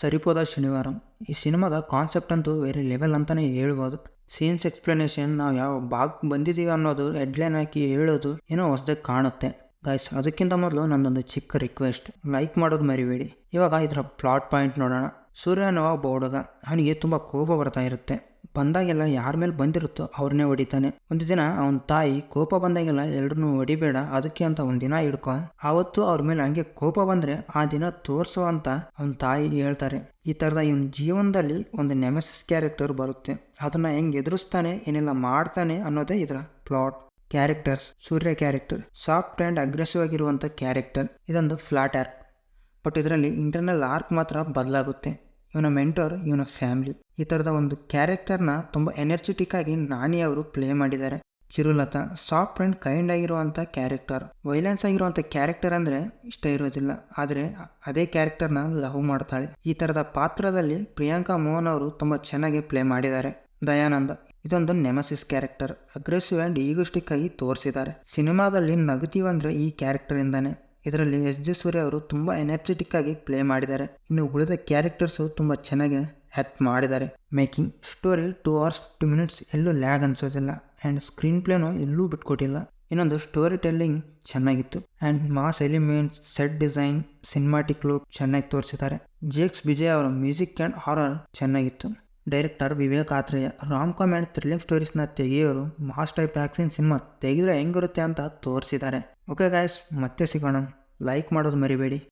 ಸರಿಪೋದ ಶನಿವಾರ. ಈ ಸಿನಿಮಾದ ಕಾನ್ಸೆಪ್ಟ್ ಅಂತೂ ಬೇರೆ ಲೆವೆಲ್ ಅಂತಲೇ ಹೇಳ್ಬೋದು. ಸೀನ್ಸ್ ಎಕ್ಸ್ಪ್ಲನೇಷನ್ ನಾವು ಯಾವ ಭಾಗ ಬಂದಿದ್ದೀವಿ ಅನ್ನೋದು ಹೆಡ್ಲೈನ್ ಹಾಕಿ ಹೇಳೋದು ಏನೋ ಹೊಸದಾಗಿ ಕಾಣುತ್ತೆ. ಗಾಯ್ಸ್ ಅದಕ್ಕಿಂತ ಮೊದಲು ನನ್ನೊಂದು ಚಿಕ್ಕ ರಿಕ್ವೆಸ್ಟ್ ಲೈಕ್ ಮಾಡೋದು ಮರಿಬೇಡಿ. ಇವಾಗ ಇದರ ಪ್ಲಾಟ್ ಪಾಯಿಂಟ್ ನೋಡೋಣ. ಸೂರ್ಯನ ಅನ್ನೋ ಒಬ್ಬ ಹುಡುಗ. ಅವನಿಗೆ ತುಂಬ ಕೋಪ ಬರ್ತಾ ಇರುತ್ತೆ. ಬಂದಾಗೆಲ್ಲ ಯಾರ ಮೇಲೆ ಬಂದಿರುತ್ತೋ ಅವ್ರನ್ನೇ ಹೊಡಿತಾನೆ. ಒಂದು ದಿನ ಅವನ ತಾಯಿ ಕೋಪ ಬಂದಾಗೆಲ್ಲ ಎಲ್ರನ್ನೂ ಹೊಡಿಬೇಡ, ಅದಕ್ಕೆ ಅಂತ ಒಂದು ದಿನ ಹಿಡ್ಕೊ. ಆವತ್ತು ಅವ್ರ ಮೇಲೆ ಹಂಗೆ ಕೋಪ ಬಂದರೆ ಆ ದಿನ ತೋರಿಸು ಅಂತ ಅವನ ತಾಯಿ ಹೇಳ್ತಾರೆ. ಈ ಥರದ ಇವನ ಜೀವನದಲ್ಲಿ ಒಂದು ನೆಮೆಸಿಸ್ ಕ್ಯಾರೆಕ್ಟರ್ ಬರುತ್ತೆ. ಅದನ್ನು ಹೆಂಗೆ ಎದುರಿಸ್ತಾನೆ, ಏನೆಲ್ಲ ಮಾಡ್ತಾನೆ ಅನ್ನೋದೇ ಇದರ plot. Characters, Surya character, soft and aggressive ಆಗಿರುವಂಥ ಕ್ಯಾರೆಕ್ಟರ್. ಇದೊಂದು ಫ್ಲಾಟ್ ಆರ್ಕ್. ಬಟ್ ಇದರಲ್ಲಿ ಇಂಟರ್ನಲ್ ಆರ್ಕ್ ಮಾತ್ರ ಬದಲಾಗುತ್ತೆ. ಇವನ ಮೆಂಟರ್ ಇವನ ಫ್ಯಾಮಿಲಿ ಈ ಥರದ ಒಂದು ಕ್ಯಾರೆಕ್ಟರ್ನ ತುಂಬ ಎನರ್ಜೆಟಿಕ್ ಆಗಿ ನಾನಿ ಅವರು ಪ್ಲೇ ಮಾಡಿದ್ದಾರೆ. ಚಿರುಲತಾ ಸಾಫ್ಟ್ ಅಂಡ್ ಕೈಂಡ್ ಆಗಿರುವಂಥ ಕ್ಯಾರೆಕ್ಟರ್ ವೈಲೆನ್ಸ್ ಆಗಿರುವಂಥ ಕ್ಯಾರೆಕ್ಟರ್ ಅಂದರೆ ಇಷ್ಟ ಇರೋದಿಲ್ಲ. ಆದರೆ ಅದೇ ಕ್ಯಾರೆಕ್ಟರ್ನ ಲವ್ ಮಾಡ್ತಾಳೆ. ಈ ಥರದ ಪಾತ್ರದಲ್ಲಿ ಪ್ರಿಯಾಂಕಾ ಮೋಹನ್ ಅವರು ತುಂಬ ಚೆನ್ನಾಗಿ ಪ್ಲೇ ಮಾಡಿದ್ದಾರೆ. ದಯಾನಂದ, ಇದೊಂದು nemesis character aggressive and egoistic ಆಗಿ ತೋರಿಸಿದ್ದಾರೆ. ಸಿನಿಮಾದಲ್ಲಿ ನಗತೀವಂದ್ರೆ ಈ ಕ್ಯಾರೆಕ್ಟರಿಂದಾನೆ ಇದರಲ್ಲಿ ಎಸ್ ಜೆ ಸೂರ್ಯ ಅವರು ತುಂಬ ಎನರ್ಜೆಟಿಕ್ ಆಗಿ ಪ್ಲೇ ಮಾಡಿದ್ದಾರೆ. ಇನ್ನು ಉಳಿದ ಕ್ಯಾರೆಕ್ಟರ್ಸು ತುಂಬ ಚೆನ್ನಾಗಿ ಆ್ಯಕ್ಟ್ ಮಾಡಿದ್ದಾರೆ. Making story two hours two minutes ಎಲ್ಲೂ ಲ್ಯಾಗ್ ಅನಿಸೋದಿಲ್ಲ ಆ್ಯಂಡ್ ಸ್ಕ್ರೀನ್ ಪ್ಲೇನು ಎಲ್ಲೂ ಬಿಟ್ಕೊಟ್ಟಿಲ್ಲ. ಇನ್ನೊಂದು ಸ್ಟೋರಿ ಟೆಲ್ಲಿಂಗ್ ಚೆನ್ನಾಗಿತ್ತು and mass elements set design cinematic look ಚೆನ್ನಾಗಿ ತೋರಿಸಿದ್ದಾರೆ. ಜೇಕ್ಸ್ ವಿಜಯ್ ಅವರ ಮ್ಯೂಸಿಕ್ ಆ್ಯಂಡ್ ಹಾರರ್ ಚೆನ್ನಾಗಿತ್ತು. Director Vivek Athreya. Rom com and thrilling ಸ್ಟೋರೀಸ್ನ ತೆಗೆಯೋರು ಮಾಸ್ ಟೈಪ್ ಆ್ಯಕ್ಸಿನ್ ಸಿನಿಮಾ ತೆಗೆದ್ರೆ ಹೆಂಗಿರುತ್ತೆ ಅಂತ ತೋರಿಸಿದ್ದಾರೆ. ಓಕೆ ಗಾಯ್ಸ್, ಮತ್ತೆ ಸಿಗೋಣ. ಲೈಕ್ ಮಾಡೋದು ಮರಿಬೇಡಿ.